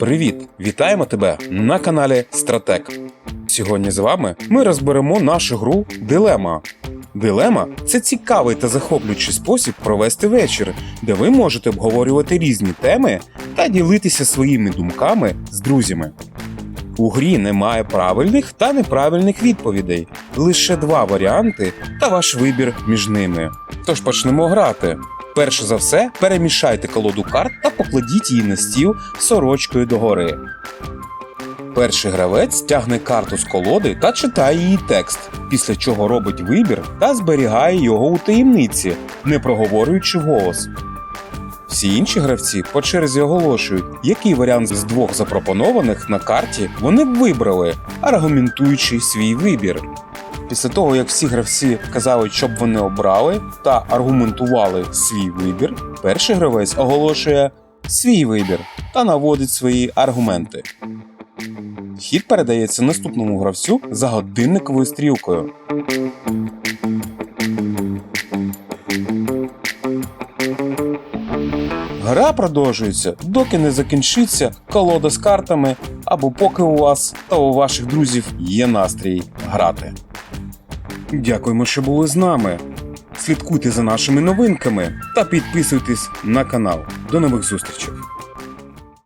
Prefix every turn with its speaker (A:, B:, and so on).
A: Привіт! Вітаємо тебе на каналі Стратек. Сьогодні з вами ми розберемо нашу гру Дилема. Дилема це цікавий та захоплюючий спосіб провести вечір, де ви можете обговорювати різні теми та ділитися своїми думками з друзями. У грі немає правильних та неправильних відповідей, лише два варіанти та ваш вибір між ними. Тож почнемо грати. Перше за все, перемішайте колоду карт та покладіть її на стіл сорочкою догори. Перший гравець тягне карту з колоди та читає її текст, після чого робить вибір та зберігає його у таємниці, не проговорюючи вголос. Всі інші гравці по черзі оголошують, який варіант з двох запропонованих на карті вони б вибрали, аргументуючи свій вибір. Після того, як всі гравці казали, що б вони обрали, та аргументували свій вибір, перший гравець оголошує свій вибір та наводить свої аргументи. Хід передається наступному гравцю за годинниковою стрілкою. Гра продовжується, доки не закінчиться колода з картами, або поки у вас та у ваших друзів є настрій грати. Дякуємо, що були з нами. Слідкуйте за нашими новинками та підписуйтесь на канал. До нових зустрічей!